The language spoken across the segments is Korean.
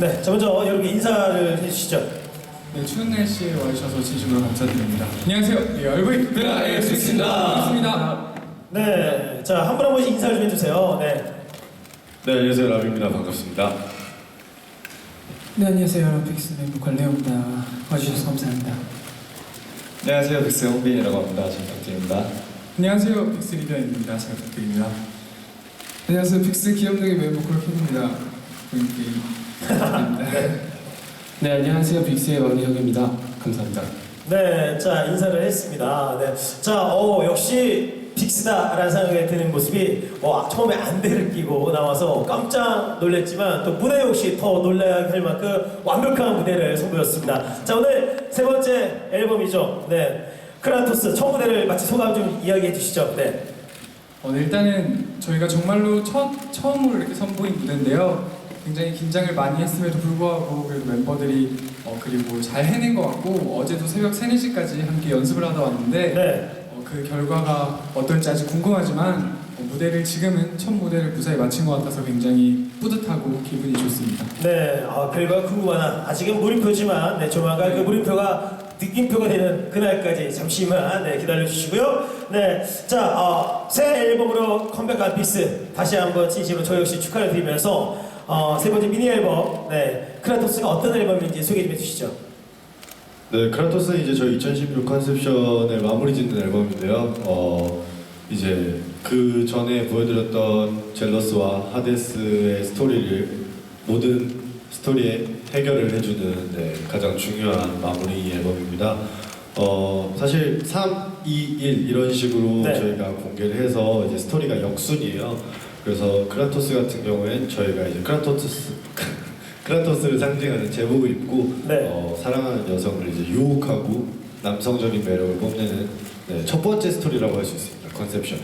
네, 자 먼저 여러분께 인사를 해주시죠. 네, 추운 날씨에 와주셔서 진심으로 감사드립니다. 안녕하세요. 네, 얼굴 네, 엑스입니다. 반갑습니다. 네, 자 한 분 한 분씩 인사를 좀 해주세요. 네, 네, 안녕하세요. 라비입니다. 반갑습니다. 네, 안녕하세요. 여러분. 픽스의 보컬 레오입니다. 와주셔서 감사합니다. 안녕하세요. 빅스 홍빈이라고 합니다. 잘 부탁드립니다. 안녕하세요. 픽스 리더입니다. 잘 부탁드립니다. 안녕하세요. 픽스 기염둥이 멤버 콜킴입니다. 네 안녕하세요 빅스의 막내혁입니다 감사합니다 네, 자 인사를 했습니다. 네, 자, 어 역시 빅스다라는 생각이 드는 모습이 어, 처음에 안대를 끼고 나와서 깜짝 놀랐지만 또 무대 역시 더 놀라야 할 만큼 완벽한 무대를 선보였습니다. 자 오늘 세 번째 앨범이죠. 네, 크라토스 첫 무대를 마치 소감 좀 이야기해 주시죠. 네. 어, 네, 일단은 저희가 정말로 첫, 처음으로 이렇게 선보인 무대인데요. 굉장히 긴장을 많이 했음에도 불구하고 그래도 멤버들이 어, 그리고 잘 해낸 것 같고 어제도 새벽 3, 4시까지 함께 연습을 하다 왔는데 네. 어, 그 결과가 어떨지 아직 궁금하지만 어, 무대를 지금은 첫 무대를 무사히 마친 것 같아서 굉장히 뿌듯하고 기분이 좋습니다. 네, 아, 결과 궁금하나 아직은 물음표지만 네, 조만간 그 물음표가 느낌표가 되는 그날까지 잠시만 네, 기다려 주시고요. 네, 자, 어, 새 앨범으로 컴백한 빅스 다시 한번 진심으로 저 역시 축하를 드리면서 어, 세 번째 미니 앨범 네, 크라토스가 어떤 앨범인지 소개 좀 해주시죠. 네, 크라토스는 이제 저희 2016 컨셉션을 마무리 짓는 앨범인데요. 어, 이제 그 전에 보여드렸던 젤러스와 하데스의 스토리를 모든 스토리에 해결을 해주는 네, 가장 중요한 마무리 앨범입니다. 어, 사실 3, 2, 1 이런 식으로 네. 저희가 공개를 해서 이제 스토리가 역순이에요. 그래서 크라토스 같은 경우엔 저희가 이제 크라토스 크라토스를 상징하는 제복을 입고 네. 어, 사랑하는 여성을 이제 유혹하고 남성적인 매력을 뽐내는 네, 첫 번째 스토리라고 할 수 있습니다. 컨셉션.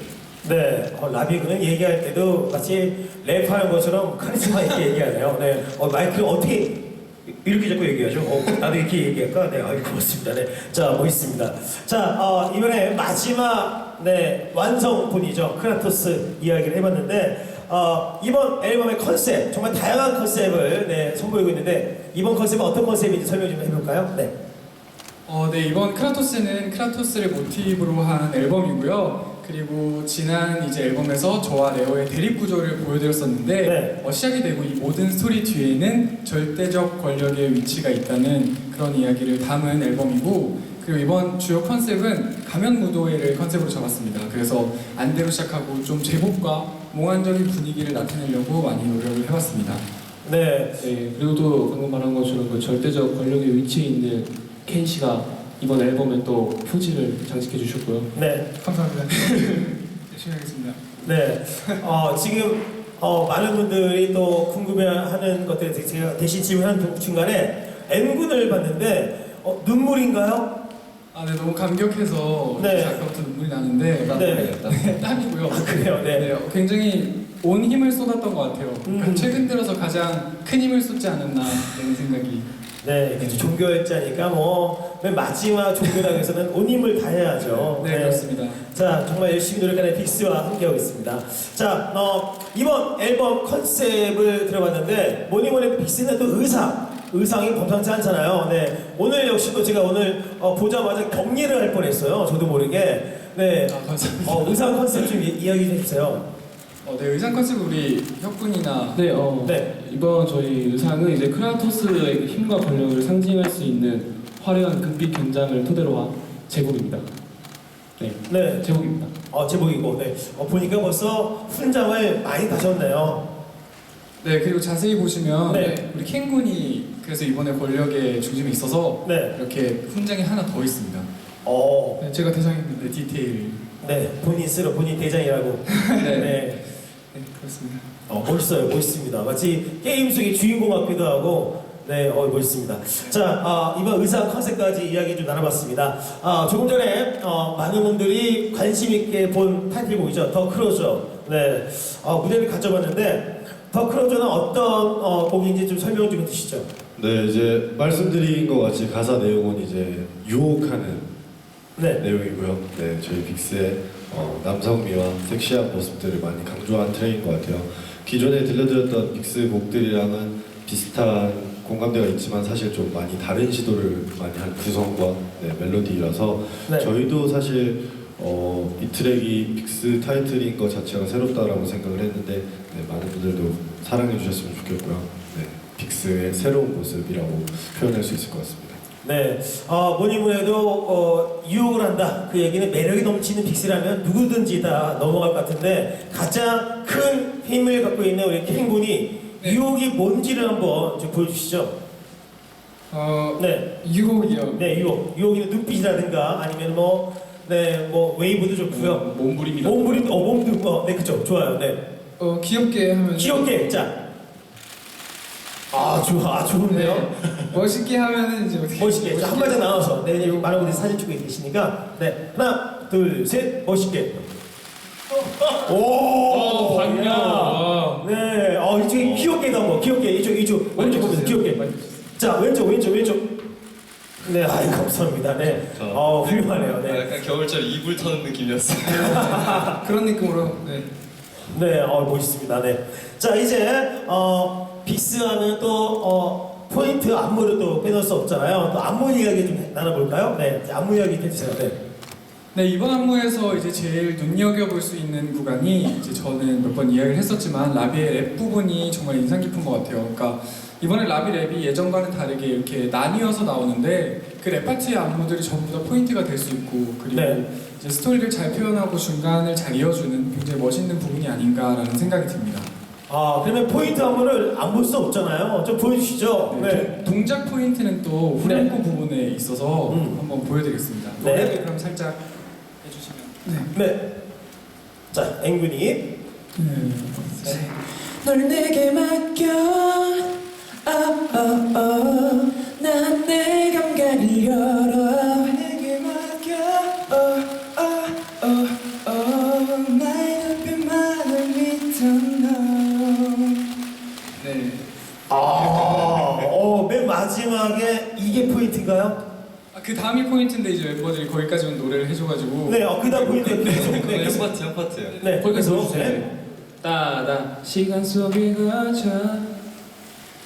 네, 어, 라비그는 얘기할 때도 마치 랩하는 것처럼 카리스마 있게 얘기하네요. 네, 어, 마이크를 어떻게 이렇게 잡고 얘기하죠? 어, 나도 이렇게 얘기할까? 네, 아이 고맙습니다. 네, 자 멋있습니다. 자, 어, 이번에 마지막 네 완성본이죠. 크라토스 이야기를 해봤는데 어, 이번 앨범의 컨셉 정말 다양한 컨셉을 네, 선보이고 있는데 이번 컨셉은 어떤 컨셉인지 설명 좀 해볼까요? 네. 어, 네, 이번 크라토스는 크라토스를 모티브로 한 앨범이고요. 그리고 지난 이제 앨범에서 저와 레오의 대립 구조를 보여드렸었는데 네. 어, 시작이 되고 이 모든 스토리 뒤에는 절대적 권력의 위치가 있다는 그런 이야기를 담은 앨범이고 그리고 이번 주요 컨셉은 가면 무도회를 컨셉으로 잡았습니다. 그래서 안대로 시작하고 좀 제복과 몽환적인 분위기를 나타내려고 많이 노력을 해봤습니다. 네, 네 그리고 또 방금 말한 것처럼 그 절대적 권력의 위치에 있는 켄 씨가 이번 앨범에 또 표지를 장식해 주셨고요 네. 감사합니다. 열심히 하겠습니다. 네, 어, 지금 어, 많은 분들이 또 궁금해하는 것들에 대해서 제가 대신 질문하는 중간에 N군을 봤는데 어, 눈물인가요? 아, 네, 너무 감격해서 네. 아까부터 눈물이 나는데 네. 네, 땀이고요. 아, 그래요? 네. 네, 어, 굉장히 온 힘을 쏟았던 것 같아요. 그러니까 음. 최근 들어서 가장 큰 힘을 쏟지 않았나 이런 생각이. 네, 이게 종교였자니까 뭐 맨 마지막 종교당에서는 온 힘을 다해야죠. 네, 그렇습니다. 자, 정말 열심히 노력하는 빅스와 함께하고 있습니다. 자, 어, 이번 앨범 컨셉을 들어봤는데 뭐니 뭐니 해도 빅스는 또 의상, 의상이 범상치 않잖아요. 네, 오늘 역시 또 제가 오늘 어, 보자마자 격리를 할 뻔했어요. 저도 모르게. 네, 아, 감사합니다. 어, 의상 컨셉 좀 이, 이야기 좀 해주세요. 어, 네, 의상 컨셉 우리 혁군이나 네, 어, 네. 이번 저희 의상은 이제 크라토스의 그 힘과 권력을 상징할 수 있는 화려한 금빛 견장을 토대로 한 제복입니다 네 네, 제복입니다 어, 제목이고, 네, 어, 보니까 벌써 훈장을 많이 다셨네요. 네, 그리고 자세히 보시면 네. 우리 켄군이 그래서 이번에 권력의 중심에 있어서 네, 이렇게 훈장이 하나 더 있습니다. 어, 네, 제가 대장했는데 디테일. 네, 본인 스스로 본인 대장이라고. 네. 네. 네, 그렇습니다. 어, 멋있어요, 멋있습니다. 마치 게임 속의 주인공 같기도 하고, 네, 어, 멋있습니다. 자, 아, 이번 의상 컨셉까지 이야기 좀 나눠봤습니다. 아, 조금 전에 어, 많은 분들이 관심 있게 본 타이틀곡이죠, 더 크로저. 네, 아, 무대를 가져봤는데 더 크로저는 어떤 어, 곡인지 좀 설명 좀 해주시죠. 네, 이제 말씀드린 것 같이 가사 내용은 이제 유혹하는 네, 내용이고요. 네, 저희 빅스의 어, 남성미와 섹시한 모습들을 많이 강조한 트랙인 것 같아요. 기존에 들려드렸던 빅스 곡들이랑은 비슷한 공감대가 있지만 사실 좀 많이 다른 시도를 많이 한 구성과 네, 멜로디라서 네. 저희도 사실 어, 이 트랙이 빅스 타이틀인 것 자체가 새롭다라고 생각을 했는데 네, 많은 분들도 사랑해 주셨으면 좋겠고요. 네, 빅스의 새로운 모습이라고 표현할 수 있을 것 같습니다. 네, 어, 뭐니 뭐해도 어, 유혹을 한다. 그 얘기는 매력이 넘치는 빅스라면 누구든지 다 넘어갈 것 같은데 가장 큰 힘을 갖고 있는 우리 케인 군이 네. 유혹이 뭔지를 한번 좀 보여주시죠. 어, 네, 유혹이요. 네 유혹. 유혹이는 눈빛이라든가 아니면 뭐, 네, 뭐 웨이브도 좋고요. 몸부림이다. 몸부림, 어, 몸도, 어, 네, 그죠, 좋아요. 네, 어, 귀엽게 하면 귀엽게, 자. 아, 좋아, 아, 좋은데요. 네. 멋있게 하면은 이제 어떻게 멋있게 자, 한 발짝 나와서 네, 여기 많은 분들이 사진 찍고 계시니까 네 하나 둘 셋 멋있게 오 어, 방금. 야. 와. 네, 어 이쪽에 귀엽게도 한번 귀엽게 이쪽 이쪽 오른쪽 보면서 귀엽게 자 왼쪽 왼쪽 왼쪽 네 아이 감사합니다 네어 훌륭하네요 네. 약간 겨울철 이불 터는 느낌이었어요. 그런 느낌으로 네. 네, 어, 멋있습니다. 네. 자, 이제, 어, 빅스 하면 또, 어, 포인트 안무를 또 빼놓을 수 없잖아요. 또 안무 이야기 좀 나눠볼까요? 네, 이제 안무 이야기 해주세요. 네. 네 이번 안무에서 이제 제일 눈여겨 볼 수 있는 구간이 이제 저는 몇 번 이야기를 했었지만 라비의 랩 부분이 정말 인상 깊은 것 같아요. 그러니까 이번에 라비 랩이 예전과는 다르게 이렇게 나뉘어서 나오는데 그 랩 파트의 안무들이 전부 다 포인트가 될 수 있고 그리고 네. 이제 스토리를 잘 표현하고 중간을 잘 이어주는 굉장히 멋있는 부분이 아닌가라는 생각이 듭니다. 아, 그러면 포인트 안무를 안볼 수 없잖아요. 좀 보여주시죠. 네. 동- 동작 포인트는 또 후렴구 부분에 있어서 음. 한번 보여드리겠습니다. 네. 노래를 그럼 살짝 해주시면. 네. 네. 자, 앵근이. 네. 널 내게 맡겨 oh, oh, oh. 난내 마지막에 이게 포인트인가요? 아, 그 다음이 포인트인데 이제 멤버들이 거기까지만 노래를 해줘가지고. 네, 어, 그 다음 포인트. 계속, 네, 한 계속. 파트 한 파트요. 네, 거기까지 계속. 보여주세요. 네. 따다 시간 속에 거쳐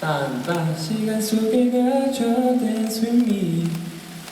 딴딴 시간 속에 거쳐 dance with me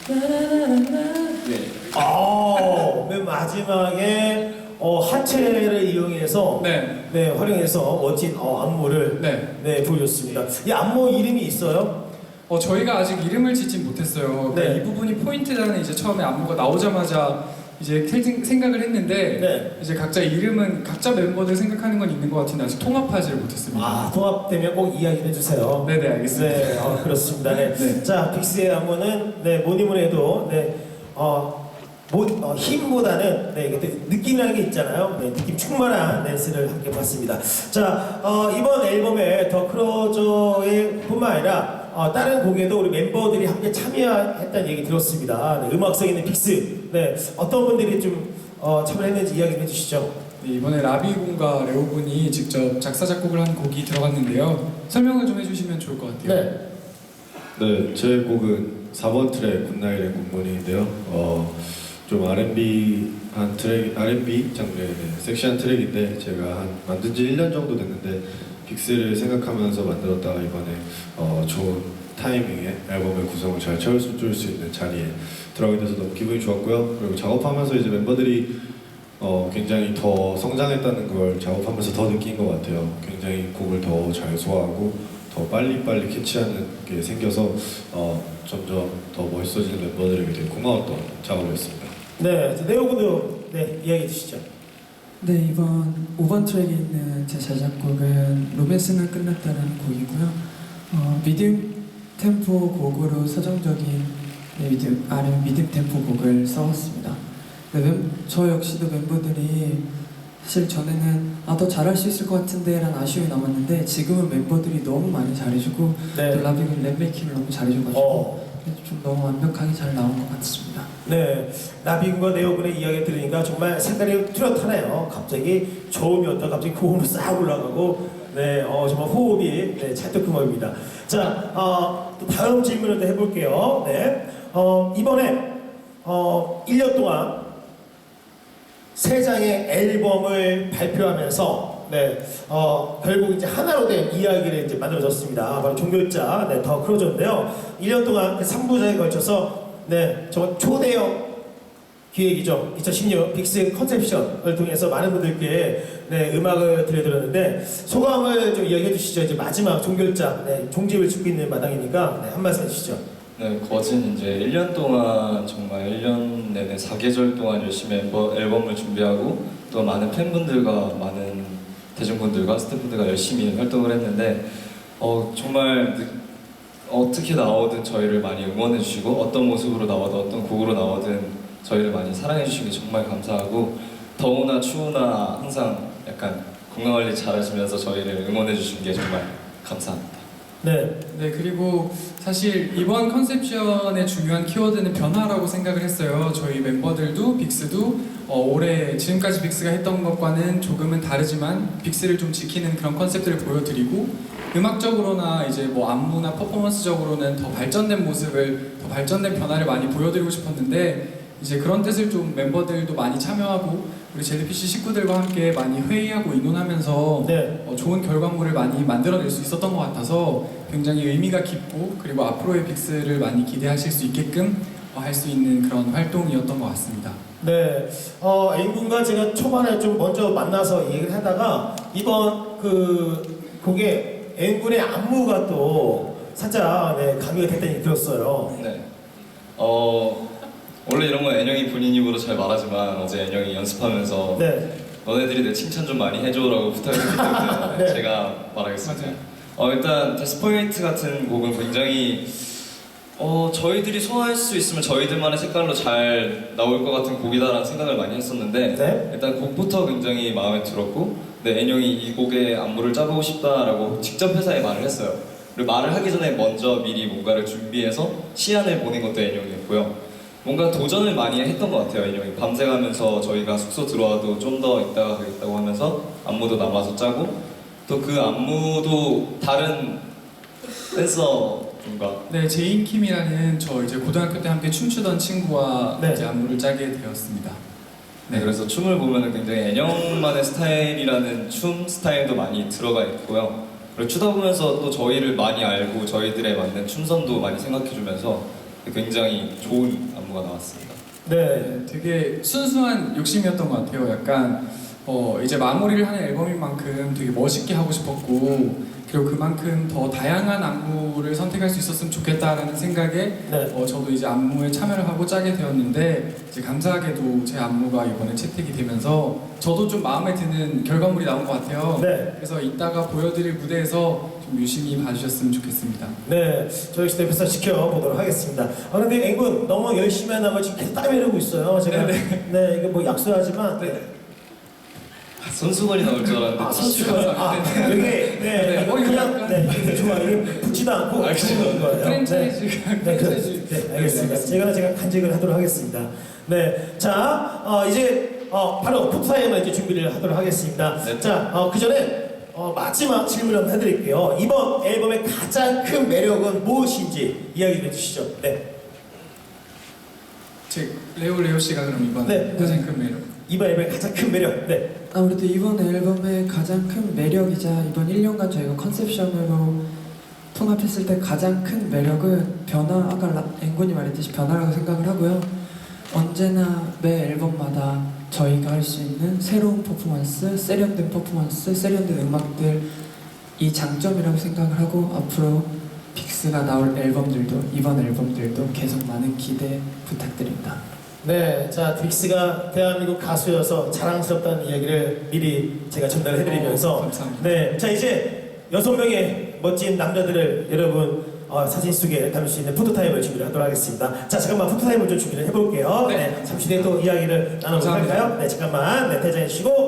네 아, 맨 마지막에 어, 하체를 이용해서 네. 네, 활용해서 멋진 어, 안무를 네. 네, 보여줬습니다. 이 안무 이름이 있어요? 어 저희가 아직 이름을 짓진 못했어요. 네. 이 부분이 포인트라는 이제 처음에 안무가 나오자마자 이제 생- 생각을 했는데 네. 이제 각자 이름은 각자 멤버들 생각하는 건 있는 것 같은데 아직 통합하지를 못했습니다. 아, 통합되면 꼭 이야기 해주세요. 네네 알겠습니다. 네, 어, 그렇습니다. 네. 네. 자, 빅스의 안무는 네, 뭐니 뭐니 해도 네, 어, 뭐, 어, 힘보다는 네, 이게 또 느낌이라는 게 있잖아요. 네, 느낌 충만한 댄스를 함께 봤습니다. 자, 어, 이번 앨범에 더 크로저의 뿐만 아니라 어, 다른 곡에도 우리 멤버들이 함께 참여했다는 얘기 들었습니다. 네, 음악성 있는 빅스. 네, 어떤 분들이 좀 어, 참여했는지 이야기 좀 해주시죠. 네, 이번에 라비 군과 레오 군이 직접 작사 작곡을 한 곡이 들어갔는데요. 설명을 좀 해주시면 좋을 것 같아요. 네. 네, 제 곡은 4번 트랙 굿나잇의 굿모닝인데요. 어, 좀 R&B 한 트랙, R&B 장르의 네, 섹시한 트랙인데 제가 한 만든 지 1년 정도 됐는데 빅스를 생각하면서 만들었다가 이번에 어, 좋은 타이밍에 앨범의 구성을 잘 채워줄 수 있는 자리에 들어가게 돼서 너무 기분이 좋았고요. 그리고 작업하면서 이제 멤버들이 어, 굉장히 더 성장했다는 걸 작업하면서 더 느낀 것 같아요. 굉장히 곡을 더 잘 소화하고 더 빨리빨리 캐치하는 게 생겨서 어, 점점 더 멋있어지는 멤버들에게 되게 고마웠던 작업이었습니다. 네, 이제 네오군도 네, 이야기해 주시죠. 네 이번 5번 트랙에 있는 제 자작곡은 로맨스는 끝났다라는 곡이고요. 어, 미디움 템포 곡으로 서정적인 네, 미디움 R&B 미디움 템포 곡을 써왔습니다. 네, 멤, 저 역시도 멤버들이 사실 전에는 아, 더 잘할 수 있을 것 같은데 라는 아쉬움이 남았는데 지금은 멤버들이 너무 많이 잘해주고 네. 또 라비는 랩메이킹을 너무 잘해줘가지고 어, 좀 너무 완벽하게 잘 나온 것 같습니다 네, 나비군과 네오군의 이야기 들으니까 정말 색깔이 뚜렷하네요. 갑자기 저음이었다 갑자기 고음으로 싹 올라가고, 네, 어, 정말 호흡이 네, 찰떡궁합입니다. 자, 어, 또 다음 질문을 또 해볼게요. 네, 어, 이번에 어, 1년 동안 세 장의 앨범을 발표하면서 네, 어, 결국 이제 하나로 된 이야기를 이제 만들어졌습니다. 바로 종결자, 네, 더 크로저인데요. 1년 동안 3부작에 걸쳐서, 네, 저 초대형 기획이죠. 2016 빅스 컨셉션을 통해서 많은 분들께 네, 음악을 들려드렸는데 소감을 좀 이야기해 주시죠. 이제 마지막 종결자, 네, 종집을 짓고 있는 마당이니까 네, 한 말씀 해주시죠. 네, 거진 이제 1년 동안 정말 1년 내내 4계절 동안 열심히 앨범, 앨범을 준비하고 또 많은 팬분들과 많은 대중분들과 스태프분들과 열심히 활동을 했는데 어, 정말 느- 어떻게 나오든 저희를 많이 응원해 주시고 어떤 모습으로 나와도 어떤 곡으로 나오든 저희를 많이 사랑해 주시기 정말 감사하고 더우나 추우나 항상 약간 건강 관리 잘 하시면서 저희를 응원해 주신 게 정말 감사합니다. 네, 네 그리고 사실 이번 컨셉션의 중요한 키워드는 변화라고 생각을 했어요. 저희 멤버들도 빅스도 어, 올해 지금까지 빅스가 했던 것과는 조금은 다르지만 빅스를 좀 지키는 그런 컨셉들을 보여드리고 음악적으로나 이제 뭐 안무나 퍼포먼스적으로는 더 발전된 모습을 더 발전된 변화를 많이 보여드리고 싶었는데 이제 그런 뜻을 좀 멤버들도 많이 참여하고 우리 젤리피쉬 식구들과 함께 많이 회의하고 의논하면서 네, 어, 좋은 결과물을 많이 만들어낼 수 있었던 것 같아서 굉장히 의미가 깊고 그리고 앞으로의 빅스를 많이 기대하실 수 있게끔 어, 할수 있는 그런 활동이었던 것 같습니다. 네. 어, 앵군과 제가 초반에 좀 먼저 만나서 얘기를 하다가 이번 그 곡에 앵군의 안무가 또 살짝 네, 가미가 됐다는 얘기 들었어요. 네. 어 원래 이런 건 애영이 본인 입으로 잘 말하지만 어제 애영이 연습하면서 네, 너네들이 내 칭찬 좀 많이 해줘라고 부탁했기 때문에 네. 제가 말하겠습니다. 어 일단 데스포인트 같은 곡은 굉장히 어 저희들이 소화할 수 있으면 저희들만의 색깔로 잘 나올 것 같은 곡이다라는 생각을 많이 했었는데 네. 일단 곡부터 굉장히 마음에 들었고 네 애영이 이 곡의 안무를 짜보고 싶다라고 직접 회사에 말을 했어요. 그리고 말을 하기 전에 먼저 미리 뭔가를 준비해서 시안을 보낸 것도 애영이었고요. 뭔가 도전을 많이 했던 것 같아요 인형이 밤새가면서 저희가 숙소 들어와도 좀 더 있다가 되겠다고 하면서 안무도 남아서 짜고 또 그 안무도 다른 댄서 분과 네, 제인 킴이라는 저 이제 고등학교 때 함께 춤추던 친구와 네. 이제 안무를 짜게 되었습니다. 네 그래서 춤을 보면은 굉장히 애녕만의 스타일이라는 춤 스타일도 많이 들어가 있고요 그리고 추다 보면서 또 저희를 많이 알고 저희들에 맞는 춤선도 많이 생각해주면서 굉장히 좋은 안무가 나왔습니다 네, 네, 되게 순수한 욕심이었던 것 같아요. 약간 어, 이제 마무리를 하는 앨범인 만큼 되게 멋있게 하고 싶었고 그리고 그만큼 더 다양한 안무를 선택할 수 있었으면 좋겠다라는 생각에 네. 어, 저도 이제 안무에 참여를 하고 짜게 되었는데 이제 감사하게도 제 안무가 이번에 채택이 되면서 저도 좀 마음에 드는 결과물이 나온 것 같아요. 네. 그래서 이따가 보여드릴 무대에서 좀 유심히 봐주셨으면 좋겠습니다. 네, 저희 스태프에서 지켜보도록 하겠습니다. 아 근데 앵군 너무 열심히 하다가 지금 계속 땀이 흐르고 있어요. 제가 네, 이거 뭐 약속하지만 네. 손수건이 나올 줄 알았는데 아, 선수가 아, 네. 이게 네, 네, 이거 머리 그냥 네, 이게 좋아. 이게 붙지도 않고 아, 좋은 거예요. 네. 프랜차이즈가 네, 그, 네, 알겠습니다. 제가 제가 간직을 하도록 하겠습니다. 네, 자, 어, 이제 어, 바로 푸타임을 이제 준비를 하도록 하겠습니다. 네. 자, 어, 그 전에 어, 마지막 질문 한번 해드릴게요. 이번 앨범의 가장 큰 매력은 무엇인지 이야기 해주시죠. 네, 제 레오 레오 씨가 그럼 이번 네. 가장 큰 매력. 이번 앨범의 가장 큰 매력. 네, 아무래도 이번 앨범의 가장 큰 매력이자 이번 1년간 저희가 컨셉션으로 통합했을 때 가장 큰 매력은 변화, 아까 라- 앵군이 말했듯이 변화라고 생각을 하고요. 언제나 매 앨범마다 저희가 할 수 있는 새로운 퍼포먼스, 세련된 퍼포먼스, 세련된 음악들 이 장점이라고 생각을 하고 앞으로 빅스가 나올 앨범들도 이번 앨범들도 계속 많은 기대 부탁드립니다. 네, 자, 빅스가 대한민국 가수여서 자랑스럽다는 이야기를 미리 제가 전달을 해드리면서 어, 감사합니다. 네, 자 이제 여섯 명의 멋진 남자들을 여러분 어, 사진 속에 담을 수 있는 포토타임을 준비를 하도록 하겠습니다. 자, 잠깐만 포토타임을 좀 준비를 해볼게요. 네, 네. 잠시 뒤에 또 이야기를. 할까요? 네, 잠깐만 네, 대장해 주시고